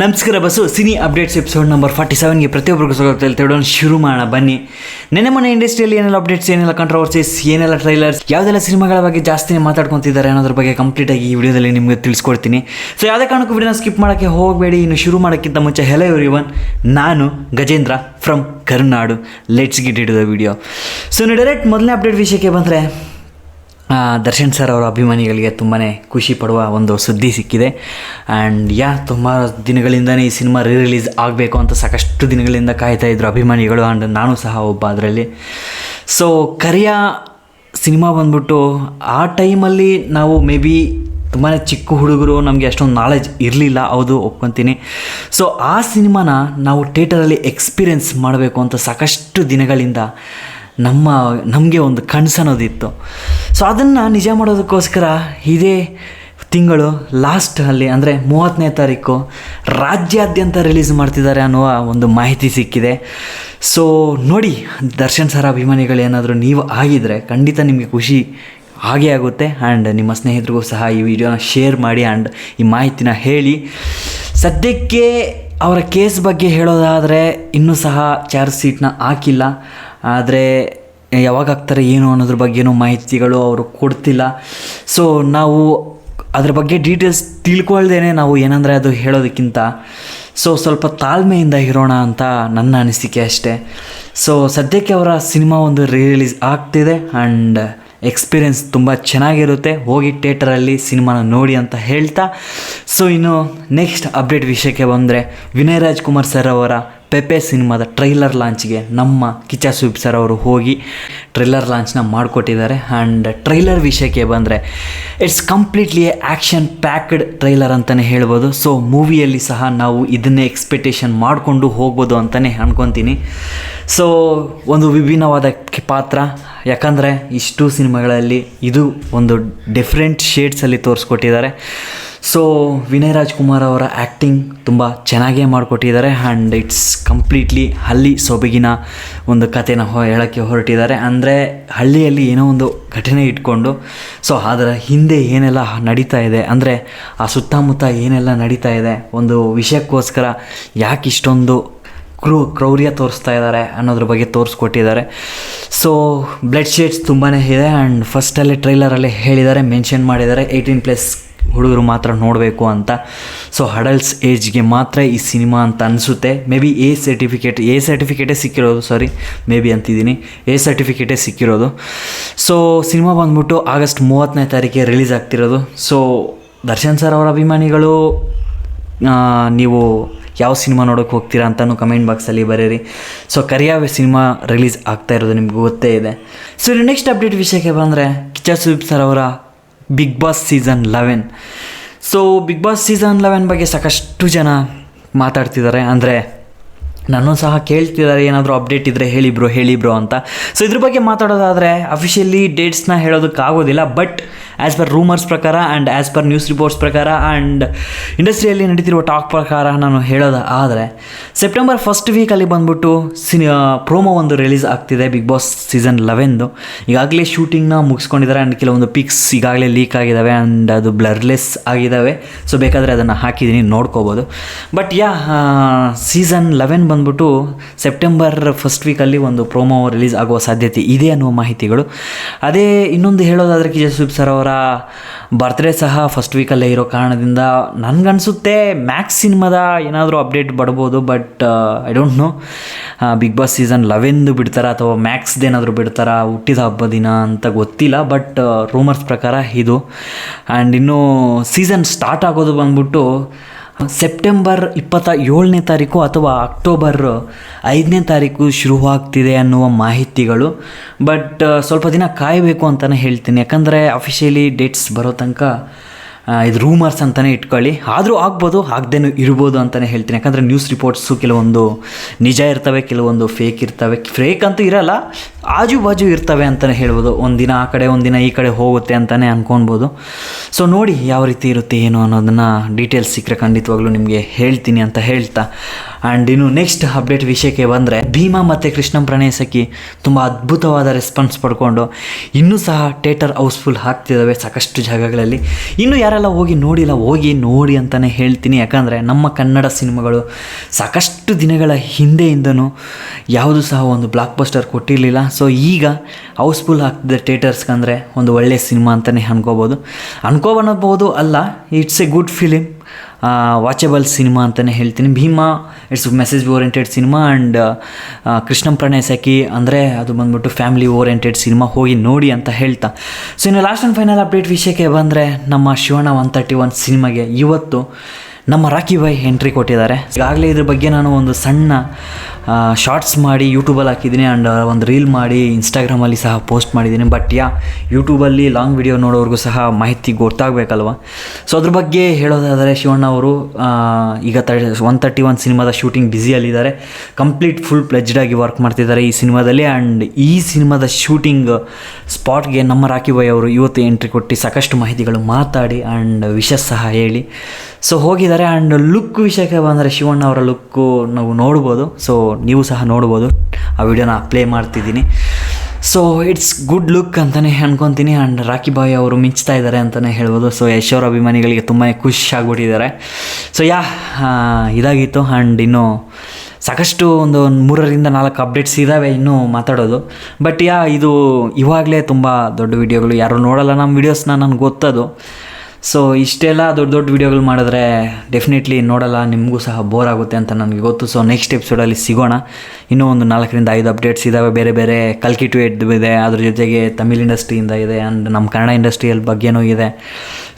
ನಮಸ್ಕಾರ bus cine updates episode number forty ಸೆವೆನ್ಗೆ ಪ್ರತಿಯೊಬ್ಬರಿಗೂ ಸ್ವಾಗತ. ಹೇಳ್ತಾ ಶುರು ಮಾಡೋಣ, ಬನ್ನಿ. ನೆನೆ ಮೊನ್ನೆ ಇಂಡಸ್ಟ್ರಿಯಲ್ಲಿ ಏನೆಲ್ಲ ಅಪ್ಡೇಟ್ಸ್ ಏನೆಲ್ಲ ಕಂಟ್ರವರ್ಸೀಸ್ ಏನೆಲ್ಲ ಟ್ರೈಲರ್ಸ್ ಯಾವುದೆಲ್ಲ ಸಿನಿಮಾಗಳ ಬಗ್ಗೆ ಜಾಸ್ತಿ ಮಾತಾಡ್ಕೊತಿದ್ದಾರೆ ಅನ್ನೋದ್ರ ಬಗ್ಗೆ ಕಂಪ್ಲೀಟಾಗಿ ಈ ವಿಡಿಯೋದಲ್ಲಿ ನಿಮಗೆ ತಿಳಿಸ್ಕೊಡ್ತೀನಿ. ಸೊ ಯಾವುದೇ ಕಾರಣಕ್ಕೂ ವಿಡಿಯೋನ ಸ್ಕಿಪ್ ಮಾಡೋಕ್ಕೆ ಹೋಗಬೇಡಿ. ಇನ್ನು ಶುರು ಮಾಡೋಕ್ಕಿಂತ ಮುಂಚೆ ಹೆಲೋ ಎವ್ರಿ ಒನ್ ನಾನು Gajendra from Karunadu let's get into the video so direct ಮೊದಲನೇ ಅಪ್ಡೇಟ್ ವಿಷಯಕ್ಕೆ ಬಂದರೆ ದರ್ಶನ್ ಸರ್ ಅವರ ಅಭಿಮಾನಿಗಳಿಗೆ ತುಂಬಾ ಖುಷಿ ಪಡುವ ಒಂದು ಸುದ್ದಿ ಸಿಕ್ಕಿದೆ. ಆ್ಯಂಡ್ ಯಾ, ತುಂಬ ದಿನಗಳಿಂದನೇ ಈ ಸಿನಿಮಾ ರೀ ರಿಲೀಸ್ ಆಗಬೇಕು ಅಂತ ಸಾಕಷ್ಟು ದಿನಗಳಿಂದ ಕಾಯ್ತಾ ಇದ್ರು ಅಭಿಮಾನಿಗಳು ಆ್ಯಂಡ್ ನಾನು ಸಹ ಒಬ್ಬ ಅದರಲ್ಲಿ. ಸೊ ಕರಿಯ ಸಿನಿಮಾ ಬಂದ್ಬಿಟ್ಟು ಆ ಟೈಮಲ್ಲಿ ನಾವು ಮೇ ಬಿ ತುಂಬಾ ಚಿಕ್ಕ ಹುಡುಗರು, ನಮಗೆ ಅಷ್ಟೊಂದು ನಾಲೆಜ್ ಇರಲಿಲ್ಲ, ಹೌದು, ಒಪ್ಕೊತೀನಿ. ಸೊ ಆ ಸಿನಿಮಾನ ನಾವು ಥಿಯೇಟರಲ್ಲಿ ಎಕ್ಸ್ಪೀರಿಯೆನ್ಸ್ ಮಾಡಬೇಕು ಅಂತ ಸಾಕಷ್ಟು ದಿನಗಳಿಂದ ನಮ್ಮ, ನಮಗೆ ಒಂದು ಕನಸನ್ನೋದಿತ್ತು ಸೊ ಅದನ್ನು ನಿಜ ಮಾಡೋದಕ್ಕೋಸ್ಕರ ಇದೇ ತಿಂಗಳು ಲಾಸ್ಟಲ್ಲಿ ಅಂದರೆ ಮೂವತ್ತನೇ ತಾರೀಕು, ರಾಜ್ಯಾದ್ಯಂತ ರಿಲೀಸ್ ಮಾಡ್ತಿದ್ದಾರೆ ಅನ್ನುವ ಒಂದು ಮಾಹಿತಿ ಸಿಕ್ಕಿದೆ. ಸೊ ನೋಡಿ, ದರ್ಶನ್ ಸರ್ ಅಭಿಮಾನಿಗಳು ಏನಾದರೂ ನೀವು ಆಗಿದ್ದರೆ ಖಂಡಿತ ನಿಮಗೆ ಖುಷಿ ಹಾಗೇ ಆಗುತ್ತೆ. ಆ್ಯಂಡ್ ನಿಮ್ಮ ಸ್ನೇಹಿತರಿಗೂ ಸಹ ಈ ವಿಡಿಯೋನ ಶೇರ್ ಮಾಡಿ ಆ್ಯಂಡ್ ಈ ಮಾಹಿತಿನ ಹೇಳಿ. ಸದ್ಯಕ್ಕೆ ಅವರ ಕೇಸ್ ಬಗ್ಗೆ ಹೇಳೋದಾದರೆ ಇನ್ನೂ ಸಹ ಚಾರ್ಜ್ ಸೀಟ್ನ ಹಾಕಿಲ್ಲ. ಆದರೆ ಯಾವಾಗ ಆಗ್ತಾರೆ ಏನು ಅನ್ನೋದ್ರ ಬಗ್ಗೆನೂ ಮಾಹಿತಿಗಳು ಅವರು ಕೊಡ್ತಿಲ್ಲ. ಸೊ ನಾವು ಅದ್ರ ಬಗ್ಗೆ ಡೀಟೇಲ್ಸ್ ತಿಳ್ಕೊಳ್ದೇ ನಾವು ಏನಂದರೆ ಅದು ಹೇಳೋದಕ್ಕಿಂತ. ಸೊ ಸ್ವಲ್ಪ ತಾಳ್ಮೆಯಿಂದ ಇರೋಣ ಅಂತ ನನ್ನ ಅನಿಸಿಕೆ ಅಷ್ಟೇ. ಸೊ ಸದ್ಯಕ್ಕೆ ಅವರ ಸಿನಿಮಾ ಒಂದು ರಿಲೀಸ್ ಆಗ್ತಿದೆ ಆ್ಯಂಡ್ ಎಕ್ಸ್ಪೀರಿಯೆನ್ಸ್ ತುಂಬ ಚೆನ್ನಾಗಿರುತ್ತೆ. ಹೋಗಿ ಥಿಯೇಟರಲ್ಲಿ ಸಿನಿಮಾನ ನೋಡಿ ಅಂತ ಹೇಳ್ತಾ. ಸೊ ಇನ್ನು ನೆಕ್ಸ್ಟ್ ಅಪ್ಡೇಟ್ ವಿಷಯಕ್ಕೆ ಬಂದರೆ ವಿನಯ್ ರಾಜ್ಕುಮಾರ್ ಸರ್ ಅವರ ಪೆಪೆ ಸಿನಿಮಾದ ಟ್ರೈಲರ್ ಲಾಂಚ್ಗೆ ನಮ್ಮ ಕಿಚ್ಚ ಸುಬ್ ಸರ್ ಅವರು ಹೋಗಿ ಟ್ರೈಲರ್ ಲಾಂಚ್ನ ಮಾಡಿಕೊಟ್ಟಿದ್ದಾರೆ. ಆ್ಯಂಡ್ ಟ್ರೈಲರ್ ವಿಷಯಕ್ಕೆ ಬಂದರೆ it's completely action packed trailer ಅಂತಲೇ ಹೇಳ್ಬೋದು. ಸೊ ಮೂವಿಯಲ್ಲಿ ಸಹ ನಾವು ಇದನ್ನೇ ಎಕ್ಸ್ಪೆಕ್ಟೇಷನ್ ಮಾಡಿಕೊಂಡು ಹೋಗ್ಬೋದು ಅಂತಲೇ ಅನ್ಕೊತೀನಿ. ಸೊ ಒಂದು ವಿಭಿನ್ನವಾದ ಪಾತ್ರ. ಯಾಕಂದರೆ ಇಷ್ಟು ಸಿನಿಮಾಗಳಲ್ಲಿ ಇದು ಒಂದು ಡಿಫ್ರೆಂಟ್ ಶೇಡ್ಸಲ್ಲಿ ತೋರಿಸ್ಕೊಟ್ಟಿದ್ದಾರೆ. ಸೊ ವಿನಯ್ ರಾಜ್ಕುಮಾರ್ ಅವರ ಆ್ಯಕ್ಟಿಂಗ್ ತುಂಬ ಚೆನ್ನಾಗೇ ಮಾಡಿಕೊಟ್ಟಿದ್ದಾರೆ ಆ್ಯಂಡ್ ಇಟ್ಸ್ ಕಂಪ್ಲೀಟ್ಲಿ ಹಳ್ಳಿ ಸೊಬಗಿನ ಒಂದು ಕಥೆನ ಹೊ, ಹೇಳೋಕ್ಕೆ ಹೊರಟಿದ್ದಾರೆ. ಅಂದರೆ ಹಳ್ಳಿಯಲ್ಲಿ ಏನೋ ಒಂದು ಘಟನೆ ಇಟ್ಕೊಂಡು ಸೊ ಅದರ ಹಿಂದೆ ಏನೆಲ್ಲ ನಡೀತಾ ಇದೆ, ಅಂದರೆ ಆ ಸುತ್ತಮುತ್ತ ಏನೆಲ್ಲ ನಡೀತಾ ಇದೆ, ಒಂದು ವಿಷಯಕ್ಕೋಸ್ಕರ ಯಾಕೆ ಇಷ್ಟೊಂದು ಕ್ರೂ, ಕ್ರೌರ್ಯ ತೋರಿಸ್ತಾ ಇದ್ದಾರೆ ಅನ್ನೋದ್ರ ಬಗ್ಗೆ ತೋರಿಸ್ಕೊಟ್ಟಿದ್ದಾರೆ. ಸೊ ಬ್ಲಡ್ ಶೇಡ್ಸ್ ತುಂಬಾ ಇದೆ ಆ್ಯಂಡ್ ಫಸ್ಟಲ್ಲೇ ಟ್ರೈಲರಲ್ಲೇ ಹೇಳಿದ್ದಾರೆ ಮೆನ್ಷನ್ ಮಾಡಿದ್ದಾರೆ ಏಯ್ಟೀನ್ ಪ್ಲಸ್ ಹುಡುಗರು ಮಾತ್ರ ನೋಡಬೇಕು ಅಂತ. ಸೊ ಹಡಲ್ಸ್ ಏಜ್ಗೆ ಮಾತ್ರ ಈ ಸಿನಿಮಾ ಅಂತ ಅನಿಸುತ್ತೆ. May be A certificate A ಸರ್ಟಿಫಿಕೇಟೇ ಸಿಕ್ಕಿರೋದು ಸಾರಿ ಮೇ ಬಿ ಅಂತಿದ್ದೀನಿ. ಎ ಸರ್ಟಿಫಿಕೇಟೇ ಸಿಕ್ಕಿರೋದು. ಸೊ ಸಿನಿಮಾ ಬಂದ್ಬಿಟ್ಟು ಆಗಸ್ಟ್ ಮೂವತ್ತನೇ ತಾರೀಕಿಗೆ ರಿಲೀಸ್ ಆಗ್ತಿರೋದು. ಸೊ ದರ್ಶನ್ ಸರ್ ಅವರ ಅಭಿಮಾನಿಗಳು ನೀವು ಯಾವ ಸಿನಿಮಾ ನೋಡೋಕೆ ಹೋಗ್ತೀರಾ ಅಂತಲೂ ಕಮೆಂಟ್ ಬಾಕ್ಸಲ್ಲಿ ಬರೀರಿ. ಸೊ ಕರಿಯಾವೆ ಸಿನಿಮಾ ರಿಲೀಸ್ ಆಗ್ತಾ ಇರೋದು ನಿಮ್ಗೆ ಗೊತ್ತೇ ಇದೆ. ಸೊ ನೆಕ್ಸ್ಟ್ ಅಪ್ಡೇಟ್ ವಿಷಯಕ್ಕೆ ಬಂದರೆ, ಕಿಚ್ಚ ಸುದೀಪ್ ಸರ್ ಅವರ Bigg Boss season eleven so Bigg Boss season eleven ಬಗ್ಗೆ ಸಾಕಷ್ಟು ಜನ ಮಾತಾಡ್ತಿದ್ದಾರೆ. ಅಂದರೆ ನಾನು ಸಹ ಕೇಳ್ತಿದ್ದಾರೆ. ಏನಾದರೂ ಅಪ್ಡೇಟ್ ಇದ್ದರೆ ಹೇಳಿ ಬ್ರೋ ಹೇಳಿ ಬ್ರೋ ಅಂತ. ಸೊ ಇದ್ರ ಬಗ್ಗೆ ಮಾತಾಡೋದಾದರೆ ಅಫಿಷಿಯಲಿ ಡೇಟ್ಸ್ನ ಹೇಳೋದಕ್ಕಾಗೋದಿಲ್ಲ ಬಟ್ ಆ್ಯಸ್ ಪರ್ ರೂಮರ್ಸ್ ಪ್ರಕಾರ and as per news reports ಪ್ರಕಾರ ಆ್ಯಂಡ್ ಇಂಡಸ್ಟ್ರಿಯಲ್ಲಿ ನಡೀತಿರುವ ಟಾಕ್ ಪ್ರಕಾರ ನಾನು ಹೇಳೋದು ಆದರೆ ಸೆಪ್ಟೆಂಬರ್ ಫಸ್ಟ್ ವೀಕಲ್ಲಿ ಬಂದ್ಬಿಟ್ಟು ಸಿನಿ ಪ್ರೋಮೋ ಒಂದು ರಿಲೀಸ್ ಆಗ್ತಿದೆ ಬಿಗ್ ಬಾಸ್ ಸೀಸನ್ ಲೆವೆನ್ದು ಈಗಾಗಲೇ ಶೂಟಿಂಗ್ನ ಮುಗಿಸ್ಕೊಂಡಿದ್ದಾರೆ ಆ್ಯಂಡ್ ಕೆಲವೊಂದು ಪಿಕ್ಸ್ ಈಗಾಗಲೇ ಲೀಕ್ ಆಗಿದ್ದಾವೆ ಆ್ಯಂಡ್ ಅದು ಬ್ಲರ್ಲೆಸ್ ಆಗಿದ್ದಾವೆ ಸೊ ಬೇಕಾದರೆ ಅದನ್ನು ಹಾಕಿದ್ದೀನಿ, ನೋಡ್ಕೋಬೋದು. ಬಟ್ ಯಾ ಸೀಸನ್ ಲೆವೆನ್ ಬಂದ್ಬಿಟ್ಟು ಸೆಪ್ಟೆಂಬರ್ ಫಸ್ಟ್ ವೀಕಲ್ಲಿ ಒಂದು ಪ್ರೋಮೋ ರಿಲೀಸ್ ಆಗುವ ಸಾಧ್ಯತೆ ಇದೆ ಅನ್ನುವ ಮಾಹಿತಿಗಳು. ಅದೇ ಇನ್ನೊಂದು ಹೇಳೋದಾದರೆ ಕಿಜ ಸುದೀಪ್ ಸರ್ ಅವರ ಬರ್ತ್ಡೇ ಸಹ ಫಸ್ಟ್ ವೀಕಲ್ಲೇ ಇರೋ ಕಾರಣದಿಂದ ನನಗನ್ಸುತ್ತೆ ಮ್ಯಾಕ್ಸ್ ಸಿನಿಮಾದ ಏನಾದರೂ update ಬಡ್ಬೋದು but I don't know Bigg Boss season ಲೆವೆನ್ದು ಬಿಡ್ತಾರಾ ಅಥವಾ ಮ್ಯಾಕ್ಸ್ದೇನಾದರೂ ಬಿಡ್ತಾರಾ? ಹುಟ್ಟಿದ ಹಬ್ಬ ದಿನ ಅಂತ ಗೊತ್ತಿಲ್ಲ ಬಟ್ ರೂಮರ್ಸ್ ಪ್ರಕಾರ ಇದು. ಆ್ಯಂಡ್ ಇನ್ನು ಸೀಸನ್ ಸ್ಟಾರ್ಟ್ ಆಗೋದು ಬಂದ್ಬಿಟ್ಟು ಸೆಪ್ಟೆಂಬರ್ ಇಪ್ಪತ್ತ ಏಳನೇ ತಾರೀಕು ಅಥವಾ ಅಕ್ಟೋಬರ್ ಐದನೇ ತಾರೀಕು ಶುರುವಾಗ್ತಿದೆ ಅನ್ನುವ ಮಾಹಿತಿಗಳು. ಬಟ್ ಸ್ವಲ್ಪ ದಿನ ಕಾಯಬೇಕು ಅಂತಲೇ ಹೇಳ್ತೀನಿ. ಯಾಕಂದರೆ ಅಫಿಷಿಯಲಿ ಡೇಟ್ಸ್ ಬರೋ ತನಕ ಇದು ರೂಮರ್ಸ್ ಅಂತಲೇ ಇಟ್ಕೊಳ್ಳಿ. ಆದರೂ ಆಗ್ಬೋದು, ಆಗದೇನು ಇರ್ಬೋದು ಅಂತಲೇ ಹೇಳ್ತೀನಿ. ಯಾಕಂದರೆ ನ್ಯೂಸ್ ರಿಪೋರ್ಟ್ಸು ಕೆಲವೊಂದು ನಿಜ ಇರ್ತವೆ, ಕೆಲವೊಂದು ಫೇಕ್ ಇರ್ತವೆ. ಫೇಕ್ ಅಂತೂ ಇರಲ್ಲ. ಆಜು ಬಾಜು ಇರ್ತವೆ ಅಂತಲೇ ಹೇಳ್ಬೋದು. ಒಂದಿನ ಆ ಕಡೆ ಒಂದಿನ ಈ ಕಡೆ ಹೋಗುತ್ತೆ ಅಂತಲೇ ಅಂದ್ಕೊಳ್ಬೋದು ಸೊ ನೋಡಿ ಯಾವ ರೀತಿ ಇರುತ್ತೆ ಏನು ಅನ್ನೋದನ್ನು ಡೀಟೇಲ್ಸ್ ಸಿಕ್ಕರೆ ಖಂಡಿತವಾಗ್ಲೂ ನಿಮಗೆ ಹೇಳ್ತೀನಿ ಅಂತ ಹೇಳ್ತಾ. ಆ್ಯಂಡ್ ಇನ್ನು ನೆಕ್ಸ್ಟ್ ಅಪ್ಡೇಟ್ ವಿಷಯಕ್ಕೆ ಬಂದರೆ, ಭೀಮಾ ಮತ್ತು ಕೃಷ್ಣಂ ಪ್ರಣಯ ಸಖಿ ತುಂಬ ಅದ್ಭುತವಾದ ರೆಸ್ಪಾನ್ಸ್ ಪಡ್ಕೊಂಡು ಇನ್ನೂ ಸಹ ಥಿಯೇಟರ್ ಹೌಸ್ಫುಲ್ ಆಗ್ತಿದ್ದಾವೆ ಸಾಕಷ್ಟು ಜಾಗಗಳಲ್ಲಿ. ಇನ್ನೂ ಯಾರೆಲ್ಲ ಹೋಗಿ ನೋಡಿಲ್ಲ ಹೋಗಿ ನೋಡಿ ಅಂತಲೇ ಹೇಳ್ತೀನಿ. ಯಾಕಂದರೆ ನಮ್ಮ ಕನ್ನಡ ಸಿನಿಮಾಗಳು ಸಾಕಷ್ಟು ದಿನಗಳ ಹಿಂದೆಯಿಂದನೂ ಯಾವುದು ಸಹ ಒಂದು ಬ್ಲಾಕ್ ಬಸ್ಟರ್ ಕೊಟ್ಟಿರಲಿಲ್ಲ. ಸೊ ಈಗ ಹೌಸ್ಫುಲ್ ಆಗ್ತಿದೆ ಥಿಯೇಟರ್ಸ್ಗಂದರೆ ಒಂದು ಒಳ್ಳೆಯ ಸಿನಿಮಾ ಅಂತಲೇ ಅನ್ಕೋಬೋದು. ಅನ್ಕೋಬನ್ನಬಹುದು ಅಲ್ಲ it's a good film watchable cinema ಅಂತಲೇ ಹೇಳ್ತೀನಿ. Bheema it's message oriented cinema and Krishnam Pranaya Sakhi ಅಂದರೆ ಅದು ಬಂದ್ಬಿಟ್ಟು ಫ್ಯಾಮಿಲಿ ಓರಿಯೆಂಟೆಡ್ ಸಿನಿಮಾ ಹೋಗಿ ನೋಡಿ ಅಂತ ಹೇಳ್ತಾ. ಸೊ ಇನ್ನು ಲಾಸ್ಟ್ ಆ್ಯಂಡ್ ಫೈನಲ್ ಅಪ್ಡೇಟ್ ವಿಷಯಕ್ಕೆ ಬಂದರೆ ನಮ್ಮ ಶಿವಣ್ಣ ಒನ್ ತರ್ಟಿ ಒನ್ ಸಿನಿಮಾಗೆ ಇವತ್ತು ನಮ್ಮ ರಾಕಿ ಬಾಯ್ ಎಂಟ್ರಿ ಕೊಟ್ಟಿದ್ದಾರೆ. ಈಗಾಗಲೇ ಇದ್ರ ಬಗ್ಗೆ ನಾನು ಒಂದು ಸಣ್ಣ ಶಾರ್ಟ್ಸ್ ಮಾಡಿ ಯೂಟ್ಯೂಬಲ್ಲಿ ಹಾಕಿದ್ದೀನಿ ಆ್ಯಂಡ್ ಒಂದು ರೀಲ್ ಮಾಡಿ ಇನ್ಸ್ಟಾಗ್ರಾಮಲ್ಲಿ ಸಹ ಪೋಸ್ಟ್ ಮಾಡಿದ್ದೀನಿ. ಬಟ್ ಯಾ ಯೂಟ್ಯೂಬಲ್ಲಿ ಲಾಂಗ್ ವಿಡಿಯೋ ನೋಡೋರ್ಗೂ ಸಹ ಮಾಹಿತಿ ಗೊತ್ತಾಗಬೇಕಲ್ವ? ಸೊ ಅದ್ರ ಬಗ್ಗೆ ಹೇಳೋದಾದರೆ ಶಿವಣ್ಣ ಅವರು ಈಗ ತ ಒನ್ ತರ್ಟಿ ಒನ್ ಸಿನಿಮಾದ ಶೂಟಿಂಗ್ ಬ್ಯುಸಿಯಲ್ಲಿದ್ದಾರೆ ಕಂಪ್ಲೀಟ್ ಫುಲ್ ಪ್ಲೆಜ್ಡ್ ಆಗಿ ವರ್ಕ್ ಮಾಡ್ತಿದ್ದಾರೆ ಈ ಸಿನಿಮಾದಲ್ಲಿ ಆ್ಯಂಡ್ ಈ ಸಿನಿಮಾದ ಶೂಟಿಂಗ್ ಸ್ಪಾಟ್ಗೆ ನಮ್ಮ ರಾಕಿ ಬಾಯ್ ಅವರು ಇವತ್ತು ಎಂಟ್ರಿ ಕೊಟ್ಟು ಸಾಕಷ್ಟು ಮಾಹಿತಿಗಳು ಮಾತಾಡಿ ಆ್ಯಂಡ್ ವಿಷಸ್ ಸಹ ಹೇಳಿ. ಸೊ ಹೋಗಿದ್ದಾರೆ. ಆ್ಯಂಡ್ ಲುಕ್ ವಿಷಯಕ್ಕೆ ಬಂದರೆ ಶಿವಣ್ಣ ಅವರ ಲುಕ್ಕು ನಾವು ನೋಡ್ಬೋದು. ಸೊ ನೀವು ಸಹ ನೋಡ್ಬೋದು. ಆ ವಿಡಿಯೋನ ಪ್ಲೇ ಮಾಡ್ತಿದ್ದೀನಿ. ಸೊ ಇಟ್ಸ್ ಗುಡ್ ಲುಕ್ ಅಂತಲೇ ಅನ್ಕೊತೀನಿ ಆ್ಯಂಡ್ ರಾಖಿ ಬಾಯ್ ಅವರು ಮಿಂಚ್ತಾ ಇದ್ದಾರೆ ಅಂತಲೇ ಹೇಳ್ಬೋದು. ಸೊ ಯಶ್ ಅವ್ರ ಅಭಿಮಾನಿಗಳಿಗೆ ತುಂಬಾ ಖುಷಿ ಆಗ್ಬಿಟ್ಟಿದ್ದಾರೆ. ಸೊ ಯಾ ಇದಾಗಿತ್ತು ಆ್ಯಂಡ್ ಇನ್ನು ಸಾಕಷ್ಟು ಒಂದು ಮೂರರಿಂದ ನಾಲ್ಕು ಅಪ್ಡೇಟ್ಸ್ ಇದ್ದಾವೆ ಇನ್ನೂ ಮಾತಾಡೋದು. ಬಟ್ ಯಾ, ಇದು ಇವಾಗಲೇ ತುಂಬ ದೊಡ್ಡ ವಿಡಿಯೋಗಳು ಯಾರು ನೋಡಲ್ಲ ನಮ್ಮ ವೀಡಿಯೋಸ್ನ ನನಗೆ ಗೊತ್ತದು. ಸೊ ಇಷ್ಟೆಲ್ಲ ದೊಡ್ಡ ದೊಡ್ಡ ವಿಡಿಯೋಗಳು ಮಾಡಿದ್ರೆ ಡೆಫಿನೆಟ್ಲಿ ನೋಡಲ್ಲ, ನಿಮಗೂ ಸಹ ಬೋರ್ ಆಗುತ್ತೆ ಅಂತ ನನಗೆ ಗೊತ್ತು. ಸೊ ನೆಕ್ಸ್ಟ್ ಎಪಿಸೋಡಲ್ಲಿ ಸಿಗೋಣ. ಇನ್ನೂ ಒಂದು ನಾಲ್ಕರಿಂದ ಐದು ಅಪ್ಡೇಟ್ಸ್ ಇದ್ದಾವೆ ಬೇರೆ ಬೇರೆ ಕಲ್ಕಿ ಟು ಎಡ್ ಇದೆ, ಅದ್ರ ಜೊತೆಗೆ ತಮಿಳ್ ಇಂಡಸ್ಟ್ರಿಯಿಂದ ಇದೆ ಆ್ಯಂಡ್ ನಮ್ಮ ಕನ್ನಡ ಇಂಡಸ್ಟ್ರಿಯಲ್ ಬಗ್ಗೆನೂ ಇದೆ.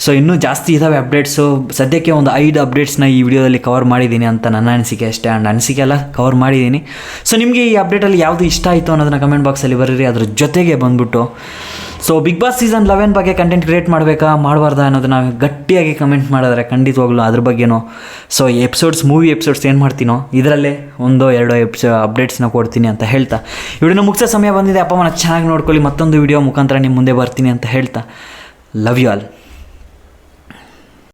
ಸೊ ಇನ್ನೂ ಜಾಸ್ತಿ ಇದ್ದಾವೆ ಅಪ್ಡೇಟ್ಸು ಸದ್ಯಕ್ಕೆ ಒಂದು ಐದು ಅಪ್ಡೇಟ್ಸ್ನ ಈ ವಿಡಿಯೋದಲ್ಲಿ ಕವರ್ ಮಾಡಿದ್ದೀನಿ ಅಂತ ನನ್ನ ಅನಿಸಿಕೆ ಅಷ್ಟೇ. ಆ್ಯಂಡ್ ಅನಿಸಿಕೆ ಎಲ್ಲ ಕವರ್ ಮಾಡಿದ್ದೀನಿ. ಸೊ ನಿಮಗೆ ಈ ಅಪ್ಡೇಟಲ್ಲಿ ಯಾವುದು ಇಷ್ಟ ಆಯಿತು ಅನ್ನೋದನ್ನ ಕಮೆಂಟ್ ಬಾಕ್ಸಲ್ಲಿ ಬರೀರಿ. ಅದ್ರ ಜೊತೆಗೆ ಬಂದ್ಬಿಟ್ಟು so big boss season eleven ಬಗ್ಗೆ ಕಂಟೆಂಟ್ ಕ್ರಿಯೇಟ್ ಮಾಡಬೇಕಾ, ಮಾಡಬಾರ್ದಾ ಅನ್ನೋದನ್ನ ಗಟ್ಟಿಯಾಗಿ ಕಮೆಂಟ್ ಮಾಡಿದ್ರೆ ಖಂಡಿತವಾಗ್ಲೂ ಅದ್ರ ಬಗ್ಗೆನೋ. ಸೊ ಎಪಿಸೋಡ್ಸ್ ಮೂವಿ ಎಪಿಸೋಡ್ಸ್ ಏನು ಮಾಡ್ತೀನೋ, ಇದರಲ್ಲೇ ಒಂದೋ ಎರಡೋ ಎಪಿಸೋ ಅಪ್ಡೇಟ್ಸ್ನ ಕೊಡ್ತೀನಿ ಅಂತ ಹೇಳ್ತಾ. ವಿಡಿಯೋನ ಮುಕ್ತ ಸಮಯ ಬಂದಿದೆ, ಅಪ್ಪ ಅಮ್ಮನ ಚೆನ್ನಾಗಿ ನೋಡ್ಕೊಳ್ಳಿ, ಮತ್ತೊಂದು ವಿಡಿಯೋ ಮುಖಾಂತರ ನಿಮ್ಮ ಮುಂದೆ ಬರ್ತೀನಿ ಅಂತ ಹೇಳ್ತಾ. Love you all